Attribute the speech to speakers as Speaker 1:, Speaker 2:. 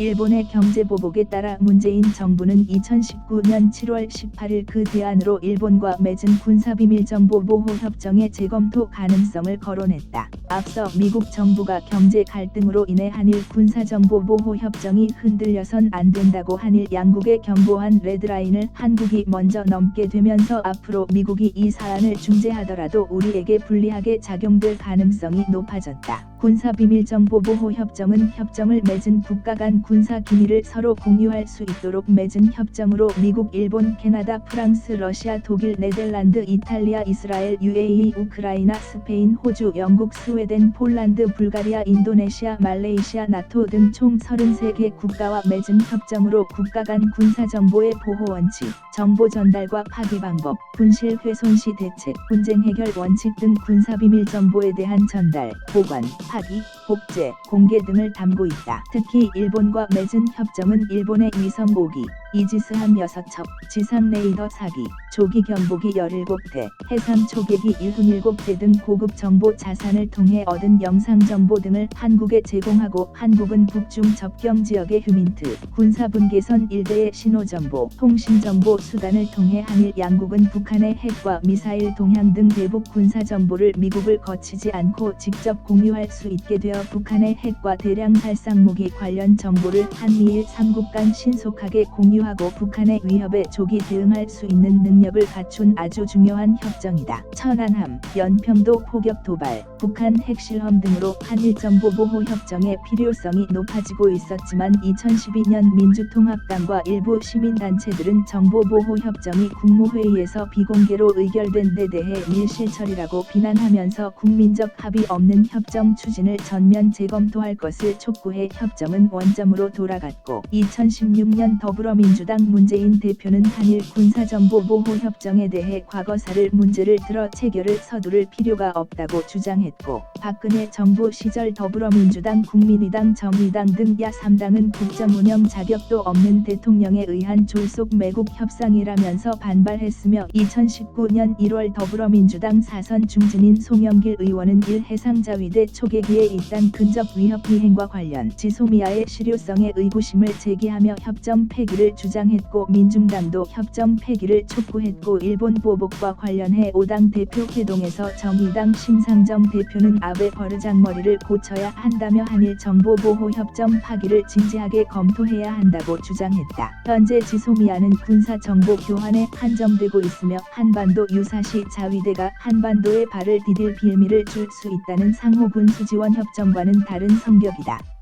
Speaker 1: 일본의 경제 보복에 따라 문재인 정부는 2019년 7월 18일 그 대안으로 일본과 맺은 군사비밀 정보 보호 협정의 재검토 가능성을 거론했다. 앞서 미국 정부가 경제 갈등으로 인해 한일 군사 정보 보호 협정이 흔들려선 안 된다고 한일 양국에 경고한 레드라인을 한국이 먼저 넘게 되면서 앞으로 미국이 이 사안을 중재하더라도 우리에게 불리하게 작용될 가능성이 높아졌다. 군사비밀정보보호협정은 협정을 맺은 국가 간 군사 기밀을 서로 공유할 수 있도록 맺은 협정으로 미국, 일본, 캐나다, 프랑스, 러시아, 독일, 네덜란드, 이탈리아, 이스라엘, UAE, 우크라이나, 스페인, 호주, 영국, 스웨덴, 폴란드, 불가리아, 인도네시아, 말레이시아, 나토 등 총 33개 국가와 맺은 협정으로 국가 간 군사 정보의 보호 원칙, 정보 전달과 파괴 방법, 분실 훼손 시 대책, 분쟁 해결 원칙 등 군사 비밀 정보에 대한 전달, 보관, 파기, 복제, 공개 등을 담고 있다. 특히 일본과 맺은 협정은 일본의 위성 모기, 이지스함 6척, 지상 레이더 4기, 조기 경보기 17대, 해상 초계기 77대 등 고급 정보 자산을 통해 얻은 영상 정보 등을 한국에 제공하고 한국은 북중 접경 지역의 휴민트, 군사분계선 일대의 신호 정보, 통신 정보 수단을 통해 한일 양국은 북한의 핵과 미사일 동향 등 대북 군사 정보를 미국을 거치지 않고 직접 공유할 수 있게 되어 북한의 핵과 대량 살상 무기 관련 정보를 한미일 3국 간 신속하게 공유 하고 북한의 위협에 조기 대응할 수 있는 능력을 갖춘 아주 중요한 협정이다. 천안함, 연평도 포격 도발, 북한 핵실험 등으로 한일 정보 보호 협정의 필요성이 높아지고 있었지만 2012년 민주통합당과 일부 시민단체들은 정보 보호 협정이 국무회의에서 비공개로 의결된 데 대해 밀실처리라고 비난하면서 국민적 합의 없는 협정 추진을 전면 재검토할 것을 촉구해 협정은 원점으로 돌아갔고 2016년 더불어민 주당 문재인 대표는 한일 군사정보 보호 협정에 대해 과거사를 문제를 들어 체결을 서두를 필요가 없다고 주장했고 박근혜 정부 시절 더불어민주당 국민의당 정의당 등 야3당은 국정 운영 자격도 없는 대통령에 의한 졸속 매국 협상이라면서 반발했으며 2019년 1월 더불어민주당 사선 중진인 송영길 의원은 일 해상자위대 초계기에 있단 근접 위협 비행과 관련 지소미아의 실효성에 의구심을 제기하며 협정 폐기를 주장했고 민중당도 협정 폐기를 촉구했고 일본 보복과 관련해 5당 대표 회동에서 정의당 심상정 대표는 아베 버르장머리를 고쳐야 한다며 한일 정보보호 협정 파기를 진지하게 검토해야 한다고 주장했다. 현재 지소미아는 군사 정보 교환에 한정되고 있으며 한반도 유사시 자위대가 한반도에 발을 디딜 빌미를 줄 수 있다는 상호 군수 지원 협정과는 다른 성격이다.